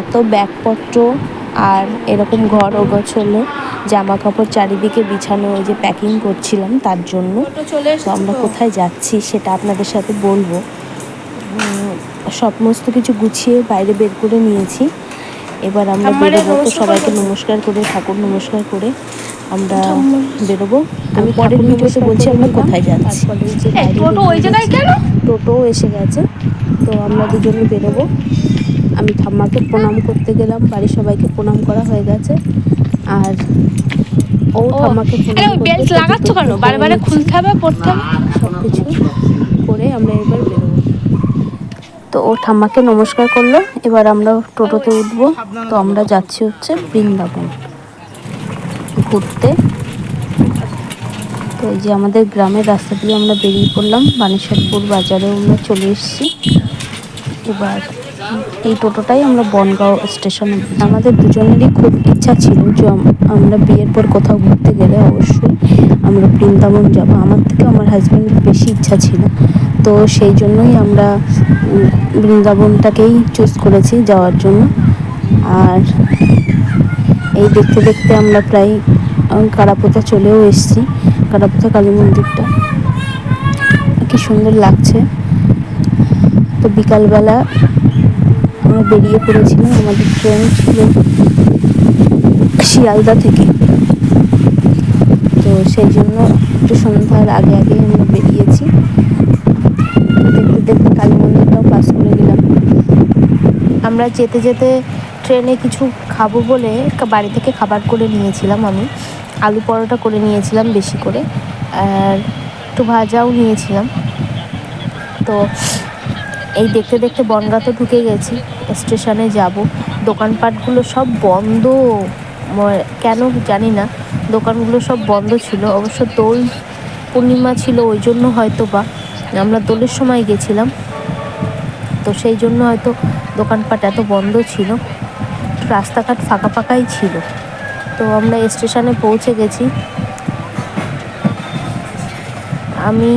এত ব্যাগপত্র আর এরকম ঘর ওগোছলো জামা কাপড় চারিদিকে বিছানো ওই যে প্যাকিং করছিলাম তার জন্য। তো আমরা কোথায় যাচ্ছি সেটা আপনাদের সাথে বলব। সমস্ত কিছু গুছিয়ে বাইরে বের করে নিয়েছি। এবার আমরা বেরোবো তো সবাইকে নমস্কার করে ঠাকুর নমস্কার করে আমরা বেরোবো। আমি আমি পরের ভিডিওতে বলছি আমরা কোথায় যাচ্ছি? টোটো ওই জায়গায় কেন? টোটোও এসে গেছে। তো আমরা দুজনে বেরোবো। আমি ঠাম্মাকে প্রণাম করতে গেলাম বাড়ির সবাইকে প্রণাম করা হয়ে গেছে। আর ও ঠাম্মাকে আরে বেল্ট লাগাচ্ছ কেন? বারে বারে খুলতে হবে পড়তে হবে? সব কিছু করে আমরা এবার বেরোবো। তো ও ঠাম্মাকে নমস্কার করল এবার আমরা টোটোতে উঠবো। তো আমরা যাচ্ছি হচ্ছে বৃন্দাবন ঘুরতে। তো এই যে আমাদের গ্রামের রাস্তা দিয়ে আমরা বেরিয়ে পড়লাম বানেশ্বরপুর বাজারেও আমরা চলে এসেছি। এবার এই টোটোটাই আমরা বনগাঁও স্টেশনে। আমাদের দুজনেরই খুব ইচ্ছা ছিল যে আমরা বিয়ের পর কোথাও ঘুরতে গেলে অবশ্যই আমরা বৃন্দাবন যাব। আমার থেকে আমার হাজব্যান্ডের বেশি ইচ্ছা ছিল। তো সেই জন্যই আমরা বৃন্দাবনটাকেই চুজ করেছি যাওয়ার জন্য। আর এই দেখতে দেখতে আমরা প্রায় কারাপোতা চলেও এসেছি কারাপোতা কালী মন্দিরটা। কি সুন্দর লাগছে। তো বিকালবেলা আমরা বেরিয়ে পড়েছিলাম, আমাদের ট্রেন ছিল শিয়ালদা থেকে। তো সেই জন্য একটু সন্ধ্যার আগে আগে আমরা বেরিয়েছি। দেখতে দেখতে কালী মন্দিরটাও পাস করে গেলাম। আমরা যেতে যেতে ট্রেনে কিছু খাব বলে বাড়ি থেকে খাবার করে নিয়েছিলাম আমি। আলু পরোটা করে নিয়েছিলাম বেশি করে। আর একটু ভাজাও নিয়েছিলাম। তো এই দেখতে দেখতে বনগাঁ তো ঢুকে গেছি স্টেশনে যাব। দোকানপাটগুলো সব বন্ধ। কেন জানি না, দোকানগুলো সব বন্ধ ছিল। অবশ্য দোল পূর্ণিমা ছিল, ওই জন্য হয়তো বা আমরা দোলের সময় গেছিলাম, তো সেই জন্য হয়তো দোকানপাট এত বন্ধ ছিল। রাস্তাঘাট ফাঁকা ফাঁকাই ছিল। তো আমরা স্টেশনে পৌঁছে গেছি। আমি